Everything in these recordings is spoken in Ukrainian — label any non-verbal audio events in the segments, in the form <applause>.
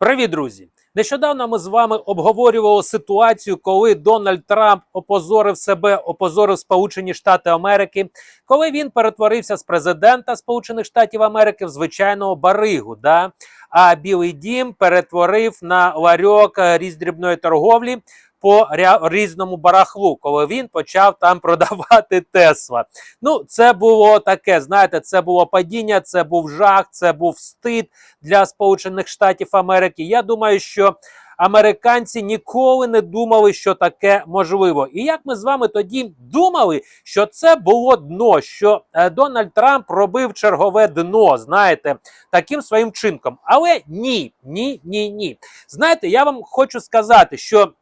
Привіт, друзі! Нещодавно ми з вами обговорювали ситуацію, коли Дональд Трамп опозорив себе, опозорив Сполучені Штати Америки, коли він перетворився з президента Сполучених Штатів Америки в звичайного баригу. Да? А Білий Дім перетворив на ларьок е, різдрібної торговлі. По різному барахлу, коли він почав там <laughs> продавати Тесла. Ну, це було таке, знаєте, це було падіння, це був жах, це був стид для Сполучених Штатів Америки. Я думаю, що американці ніколи не думали, що таке можливо. І як ми з вами тоді думали, що це було дно, що е, Дональд Трамп робив чергове дно, знаєте, таким своїм чинком. Але ні, ні, ні, ні. Знаєте, я вам хочу сказати, що.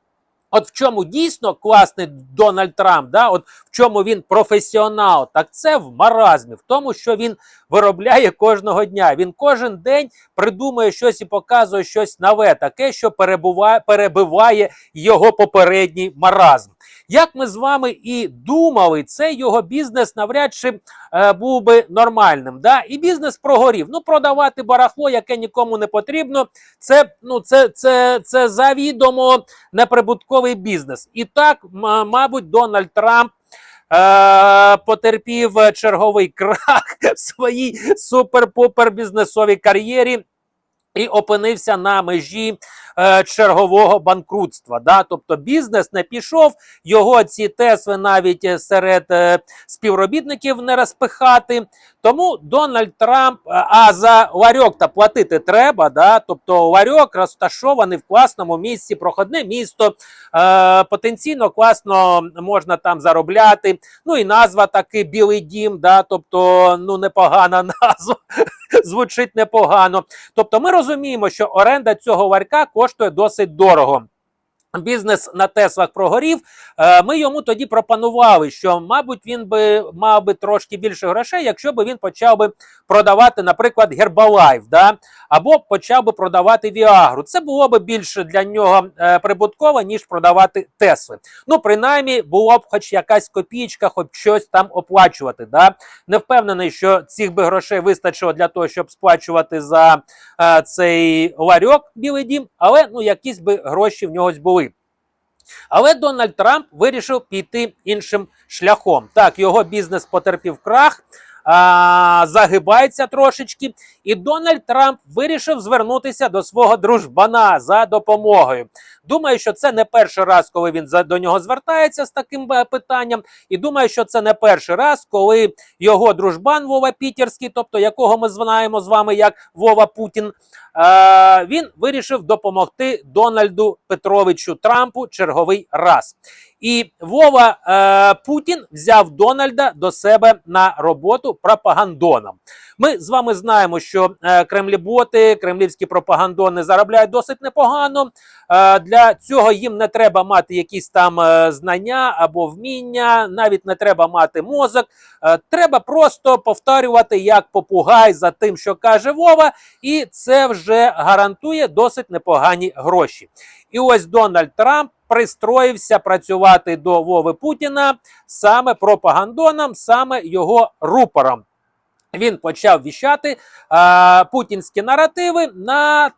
От в чому дійсно класний Дональд Трамп, да, от в чому він професіонал, так це в маразмі, в тому, що він виробляє кожного дня. Він кожен день придумує щось і показує щось нове, таке, що перебуває, перебиває його попередній маразм. Як ми з вами і думали, цей його бізнес навряд чи е, був би нормальним. Да? І бізнес прогорів. Ну, продавати барахло, яке нікому не потрібно, це, ну, це, це, це завідомо неприбутковий бізнес. І так, мабуть, Дональд Трамп. Е, потерпів черговий крах <laughs> в своїй супер-пупер бізнесовій кар'єрі і опинився на межі е, чергового банкрутства. Да? Тобто бізнес не пішов, його ці тесли навіть е, серед е, співробітників не розпихати. Тому Дональд Трамп, е, а за ларьок та платити треба. Да? Тобто ларьок розташований в класному місці, проходне місто, е, потенційно класно можна там заробляти. Ну і назва таки Білий дім, да? тобто ну непогана <laughs> назва, <laughs> звучить непогано. Тобто ми розуміємо, що оренда цього варка коштує досить дорого. Бізнес на Теслах прогорів. Е, Ми йому тоді пропонували, що, мабуть, він би мав би трошки більше грошей, якщо б він почав би продавати, наприклад, Herbalife, да? або почав би продавати Віагру. Це було б більше для нього е, прибутково, ніж продавати Тесли. Ну, принаймні, було б хоч якась копійка, хоч щось там оплачувати. Да? Не впевнений, що цих би грошей вистачило для того, щоб сплачувати за е, цей ларьок Білий Дім, але ну якісь би гроші в нього були. Але Дональд Трамп вирішив піти іншим шляхом. Так, його бізнес потерпів крах. А, загибається трошечки, і Дональд Трамп вирішив звернутися до свого дружбана за допомогою. Думаю, що це не перший раз, коли він до нього звертається з таким е, питанням. І думаю, що це не перший раз, коли його дружбан Вова Пітерський, тобто якого ми знаємо з вами як Вова Путін, е, він вирішив допомогти Дональду Петровичу Трампу черговий раз. І Вова е, Путін взяв Дональда до себе на роботу пропагандоном. Ми з вами знаємо, що е, кремліботи, кремлівські пропагандони заробляють досить непогано. Е, для цього їм не треба мати якісь там е, знання або вміння, навіть не треба мати мозок. Е, треба просто повторювати як попугай за тим, що каже Вова, і це вже гарантує досить непогані гроші. І ось Дональд Трамп пристроївся працювати до Вови Путіна саме пропагандоном, саме його рупором. Він почав віщати а, путінські наративи на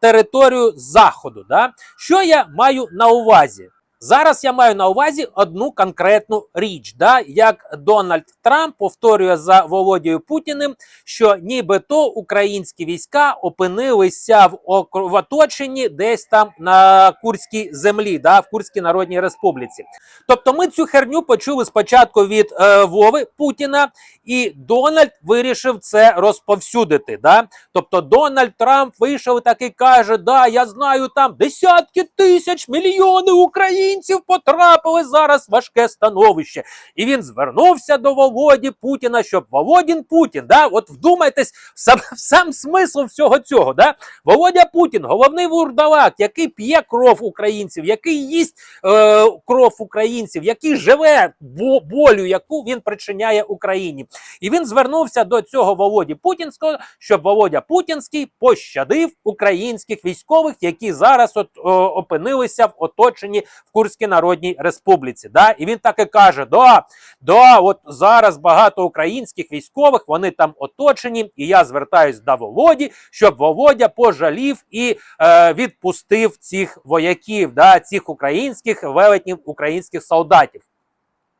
територію Заходу. Да? Що я маю на увазі? Зараз я маю на увазі одну конкретну річ, да? як Дональд Трамп повторює за Володією Путіним, що нібито українські війська опинилися в, в оточенні десь там на Курській землі, да? в Курській Народній Республіці. Тобто ми цю херню почули спочатку від е, Вови Путіна, і Дональд вирішив це розповсюдити. Да? Тобто Дональд Трамп вийшов і каже: Да, я знаю, там десятки тисяч мільйони українців потрапили зараз в важке становище. І він звернувся до Володі Путіна, щоб Володін Путін, да, от вдумайтесь в сам, в сам смисл всього цього. Да? Володя Путін, головний вурдалак, який п'є кров українців, який їсть е, кров українців, який живе бо, болю, яку він причиняє Україні. І він звернувся до цього Володі Путінського, щоб Володя Путінський пощадив українських військових, які зараз от, о, опинилися в оточенні в Курській Народній Республіці. Да? І він так і каже: да, да, от зараз багато українських військових вони там оточені, і я звертаюсь до Володі, щоб Володя пожалів і е, відпустив цих вояків, да, цих українських велетнів, українських солдатів.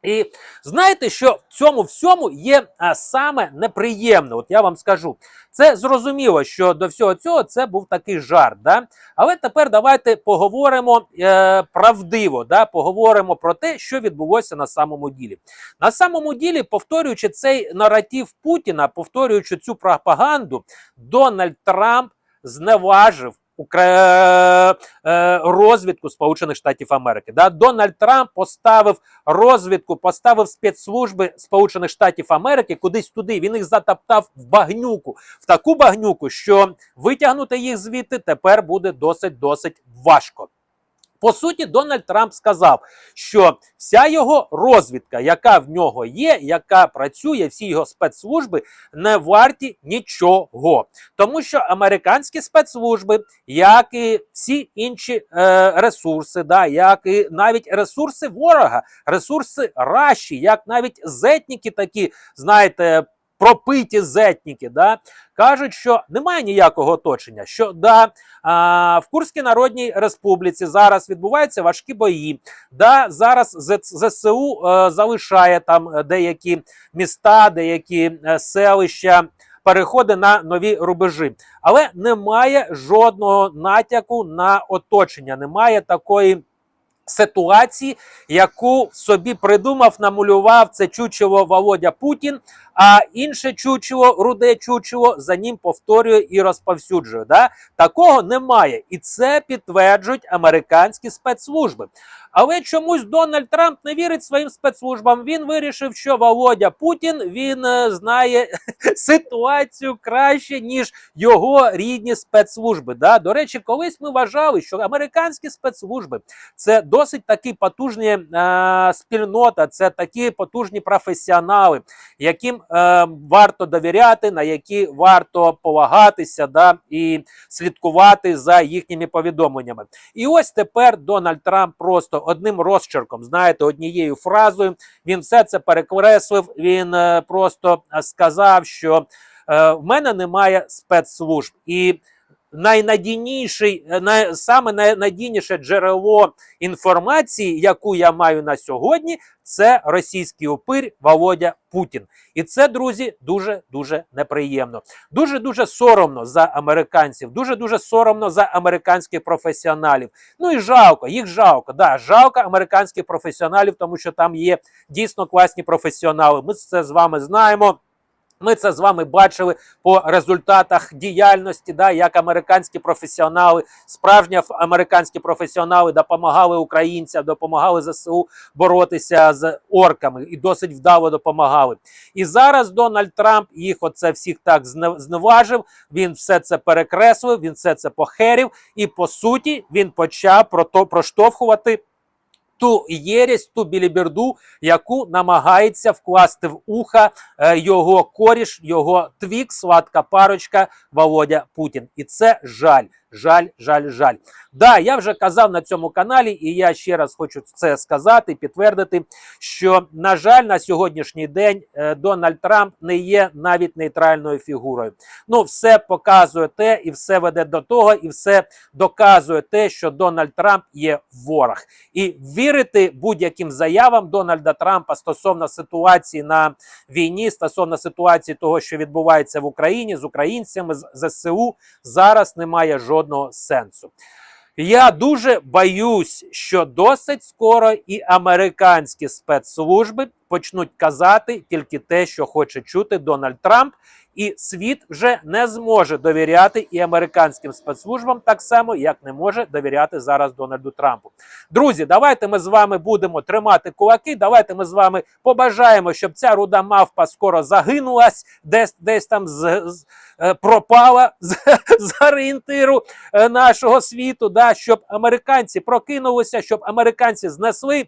І знаєте, що в цьому всьому є а, саме неприємне. От я вам скажу, це зрозуміло, що до всього цього це був такий жарт. Да? Але тепер давайте поговоримо е, правдиво, да? поговоримо про те, що відбулося на самому ділі. На самому ділі, повторюючи цей наратив Путіна, повторюючи цю пропаганду, Дональд Трамп зневажив розвідку Сполучених Штатів Америки. Да? Дональд Трамп поставив розвідку, поставив спецслужби Сполучених Штатів Америки кудись туди. Він їх затоптав в багнюку, в таку багнюку, що витягнути їх звідти тепер буде досить досить важко. По суті, Дональд Трамп сказав, що вся його розвідка, яка в нього є, яка працює, всі його спецслужби не варті нічого, тому що американські спецслужби, як і всі інші е, ресурси, да, як і навіть ресурси ворога, ресурси раші, як навіть зетніки такі, знаєте. Пропиті зетніки, да, кажуть, що немає ніякого оточення. Що да, а, в Курській Народній Республіці зараз відбуваються важкі бої. Да, зараз ЗСУ е, залишає там деякі міста, деякі е, селища. Переходи на нові рубежі, але немає жодного натяку на оточення, немає такої ситуації, яку собі придумав, намалював це чучело Володя Путін, а інше чучело, руде чучело, за ним повторює і розповсюджує. Да? Такого немає. І це підтверджують американські спецслужби. Але чомусь Дональд Трамп не вірить своїм спецслужбам. Він вирішив, що Володя Путін він е, знає <laughs> ситуацію краще, ніж його рідні спецслужби. Да? До речі, колись ми вважали, що американські спецслужби це досить такі потужні е, спільнота, це такі потужні професіонали, яким е, варто довіряти, на які варто полагатися, да, і слідкувати за їхніми повідомленнями. І ось тепер Дональд Трамп просто одним розчерком, знаєте, однією фразою він все це перекреслив. Він е, просто сказав, що е, в мене немає спецслужб і найнадійніший, е, най, саме найнадійніше джерело інформації, яку я маю на сьогодні, це російський упир Володя Путін. І це, друзі, дуже дуже неприємно. Дуже дуже соромно за американців, дуже дуже соромно за американських професіоналів. Ну і жалко, їх жалко. Да, жалко американських професіоналів, тому що там є дійсно класні професіонали. Ми це з вами знаємо. Ми це з вами бачили по результатах діяльності, да, як американські професіонали, справжні американські професіонали допомагали українцям, допомагали ЗСУ боротися з орками і досить вдало допомагали. І зараз Дональд Трамп їх оце всіх так зневажив. Він все це перекреслив, він все це похерів, і по суті він почав проштовхувати ту єресь, ту біліберду, яку намагається вкласти в уха е, його коріш, його твік, сладка парочка Володя Путін. І це жаль. Жаль, жаль, жаль. Да, я вже казав на цьому каналі, і я ще раз хочу це сказати, підтвердити, що, на жаль, на сьогоднішній день е, Дональд Трамп не є навіть нейтральною фігурою. Ну, все показує те, і все веде до того, і все доказує те, що Дональд Трамп є ворог. І вірити будь-яким заявам Дональда Трампа стосовно ситуації на війні, стосовно ситуації того, що відбувається в Україні з українцями, з ЗСУ, зараз немає жодного жодного сенсу. Я дуже боюсь, що досить скоро і американські спецслужби почнуть казати тільки те, що хоче чути Дональд Трамп, і світ вже не зможе довіряти і американським спецслужбам так само, як не може довіряти зараз Дональду Трампу. Друзі, давайте ми з вами будемо тримати кулаки. Давайте ми з вами побажаємо, щоб ця руда мавпа скоро загинулась, десь десь там з, з е, пропала з, з орієнтиру е, нашого світу. Да, щоб американці прокинулися, щоб американці знесли.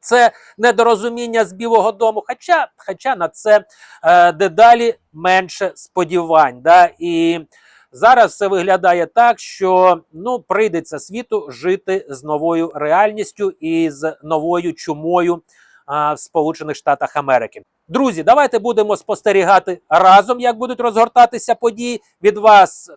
Це недорозуміння з Білого Дому, хоча хоча на це е, дедалі менше сподівань. Да? І Зараз все виглядає так, що ну прийдеться світу жити з новою реальністю і з новою чумою в Сполучених Штатах Америки. Друзі, давайте будемо спостерігати разом, як будуть розгортатися події. Від вас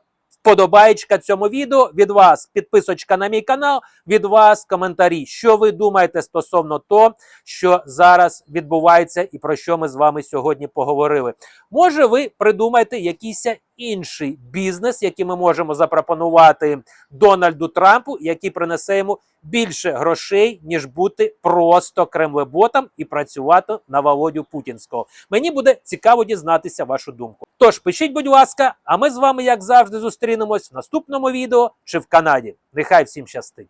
вподобаєчка цьому відео, від вас підписочка на мій канал, від вас коментарі. Що ви думаєте стосовно того, що зараз відбувається, і про що ми з вами сьогодні поговорили? Може, ви придумаєте якийсь інший бізнес, який ми можемо запропонувати Дональду Трампу, який принесе йому більше грошей, ніж бути просто кремлеботом і працювати на Володю Путінського. Мені буде цікаво дізнатися вашу думку. Тож пишіть, будь ласка, а ми з вами, як завжди, зустрінемось в наступному відео чи в Канаді. Нехай всім щастить!